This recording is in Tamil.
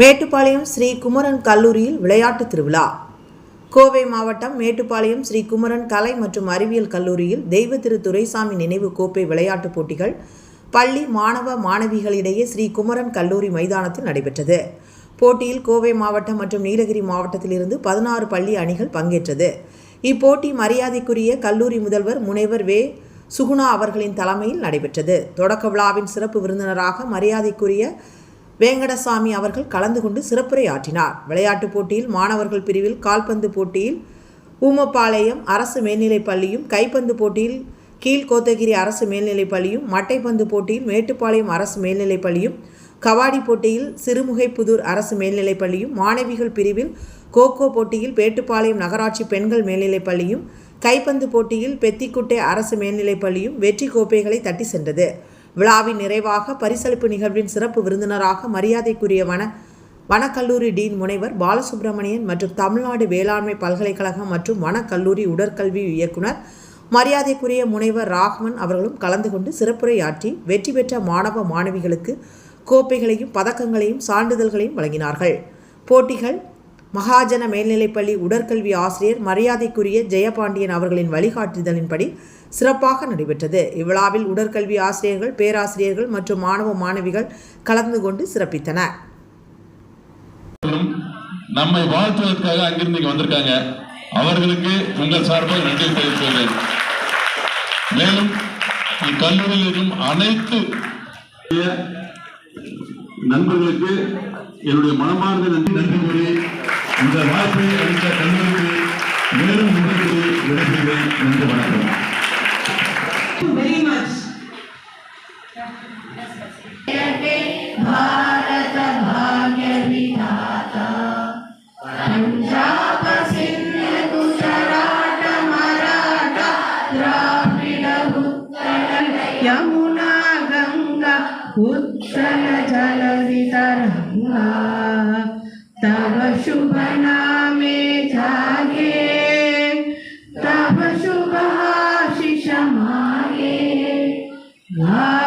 மேட்டுப்பாளையம் ஸ்ரீ குமரன் கல்லூரியில் விளையாட்டு திருவிழா. கோவை மாவட்டம் மேட்டுப்பாளையம் ஸ்ரீ குமரன் கலை மற்றும் அறிவியல் கல்லூரியில் தெய்வ திரு துரைசாமி நினைவு கோப்பை விளையாட்டுப் போட்டிகள் பள்ளி மாணவ மாணவிகளிடையே ஸ்ரீ குமரன் கல்லூரி மைதானத்தில் நடைபெற்றது. போட்டியில் கோவை மாவட்டம் மற்றும் நீலகிரி மாவட்டத்திலிருந்து பதினாறு பள்ளி அணிகள் பங்கேற்றது. இப்போட்டி மரியாதைக்குரிய கல்லூரி முதல்வர் முனைவர் வே. சுகுணா அவர்களின் தலைமையில் நடைபெற்றது. தொடக்க விழாவின் சிறப்பு விருந்தினராக மரியாதைக்குரிய வேங்கடசாமி அவர்கள் கலந்து கொண்டு சிறப்புரை ஆற்றினார் விளையாட்டுப் போட்டியில் மாணவர்கள் பிரிவில் கால்பந்து போட்டியில் ஊமப்பாளையம் அரசு மேல்நிலைப் பள்ளியும் கைப்பந்து போட்டியில் கீழ்கோத்தகிரி அரசு மேல்நிலைப் பள்ளியும் மட்டைப்பந்து போட்டியில் மேட்டுப்பாளையம் அரசு மேல்நிலைப் பள்ளியும் கபாடி போட்டியில் சிறுமுகைப்புதூர் அரசு மேல்நிலைப் பள்ளியும் மாணவிகள் பிரிவில் கோகோ போட்டியில் பேட்டுப்பாளையம் நகராட்சி பெண்கள் மேல்நிலைப் பள்ளியும் கைப்பந்து போட்டியில் பெத்திக்குட்டை அரசு மேல்நிலைப் பள்ளியும் வெற்றி கோப்பைகளை தட்டி சென்றது. விழாவின் நிறைவாக பரிசளிப்பு நிகழ்வின் சிறப்பு விருந்தினராக மரியாதைக்குரிய வன வனக்கல்லூரி டீன் முனைவர் பாலசுப்ரமணியன் மற்றும் தமிழ்நாடு வேளாண்மை பல்கலைக்கழகம் மற்றும் வனக்கல்லூரி உடற்கல்வி இயக்குனர் மரியாதைக்குரிய முனைவர் ராகவன் அவர்களும் கலந்து கொண்டு சிறப்புரையாற்றி வெற்றி பெற்ற மாணவ மாணவிகளுக்கு கோப்பைகளையும் பதக்கங்களையும் சான்றிதழ்களையும் வழங்கினார்கள். போட்டிகள் மகாஜன மேல்நிலைப்பள்ளி உடற்கல்வி ஆசிரியர் மரியாதைக்குரிய ஜெயபாண்டியன் அவர்களின் வழிகாட்டுதலின்படி சிறப்பாக நடைபெற்றது. இவ்விழாவில் உடற்கல்வி ஆசிரியர்கள் பேராசிரியர்கள் மற்றும் மாணவ மாணவிகள் கலந்து கொண்டு சிறப்பித்தனர். நம்மை வாழ்த்துவதற்காக அங்கிருந்து வந்திருக்காங்க. அவர்களுக்கு உங்கள் சார்பாக நன்றி தெரிவித்துள்ளேன். மேலும் இக்கல்லூரியில் இருக்கும் அனைத்து நண்பர்களுக்கு என்னுடைய மனமார்ந்த நன்றி நன்றி கூறி இந்த வாய்ப்பை அளித்த கல்லூரிக்கு மேலும் நன்றி கூறி விடைபெறுகிறேன் நன்றி வணக்கம் very much. यमुना गंगा उत्कल जल वितरंगा Bye.